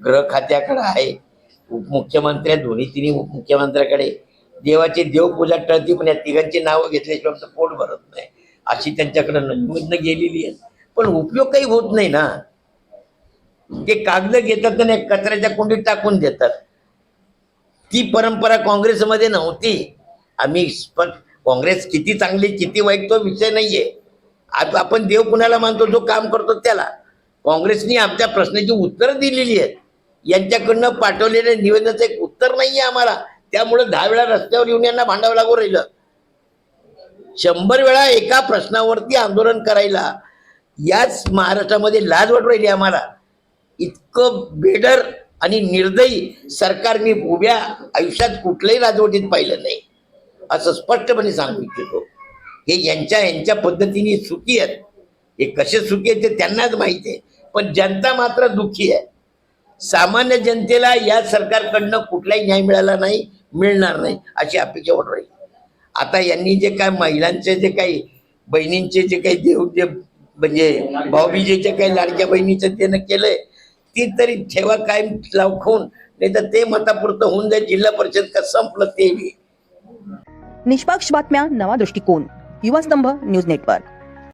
गृह खात्याकडे आहे. उपमुख्यमंत्री दोन्ही तिन्ही उपमुख्यमंत्र्याकडे. देवाची देवपूजा टळती पण या तिघांची नावं घेतल्याशिवाय आमचं पोट भरत नाही. अशी त्यांच्याकडे निवेदनं गेलेली आहे पण उपयोग काही होत नाही ना. ते कागद घेतात आणि कचऱ्याच्या कुंडीत टाकून देतात. ती परंपरा काँग्रेसमध्ये नव्हती. आम्ही पण काँग्रेस किती चांगली किती वाईट तो विषय नाहीये. आहे आपण देव कुणाला मानतो जो काम करतो त्याला. काँग्रेसनी आमच्या प्रश्नाची उत्तरं दिलेली आहेत. यांच्याकडनं पाठवलेल्या निवेदनाचं एक उत्तर नाहीये आम्हाला. त्यामुळे दहा वेळा रस्त्यावर येऊन यांना भांडावं लागू राहिलं. शंभर वेळा एका प्रश्नावरती आंदोलन करायला याच महाराष्ट्रामध्ये लाज वाटू राहिली आम्हाला. इतकं बेडर आणि निर्दयी सरकार मी उभ्या आयुष्यात कुठल्याही राजवटीत पाहिलं नाही. असं स्पष्टपणे सांगू इच्छितो. हे यांच्या यांच्या पद्धतीने सुखी आहेत. हे कसे सुखी आहेत ते त्यांनाच माहिती आहे. पण जनता मात्र दुःखी आहे. सामान्य जनतेला या सरकारकडनं कुठलाही न्याय मिळाला नाही मिळणार नाही अशी अपेक्षा वाटू राहील. आता यांनी जे काय महिलांचे जे काही बहिणींचे जे काही देव जे म्हणजे भाऊबीजेचे काही लाडक्या बहिणीचं त्यानं केलंय ती तरी ठेवा कायम लावून नाही तर ते मतापुरतं होऊन जाईल जिल्हा परिषद का संपलं ते निष्पक्ष बातम्या नवा दृष्टिकोन. युवा स्तंभ न्यूज नेटवर्क.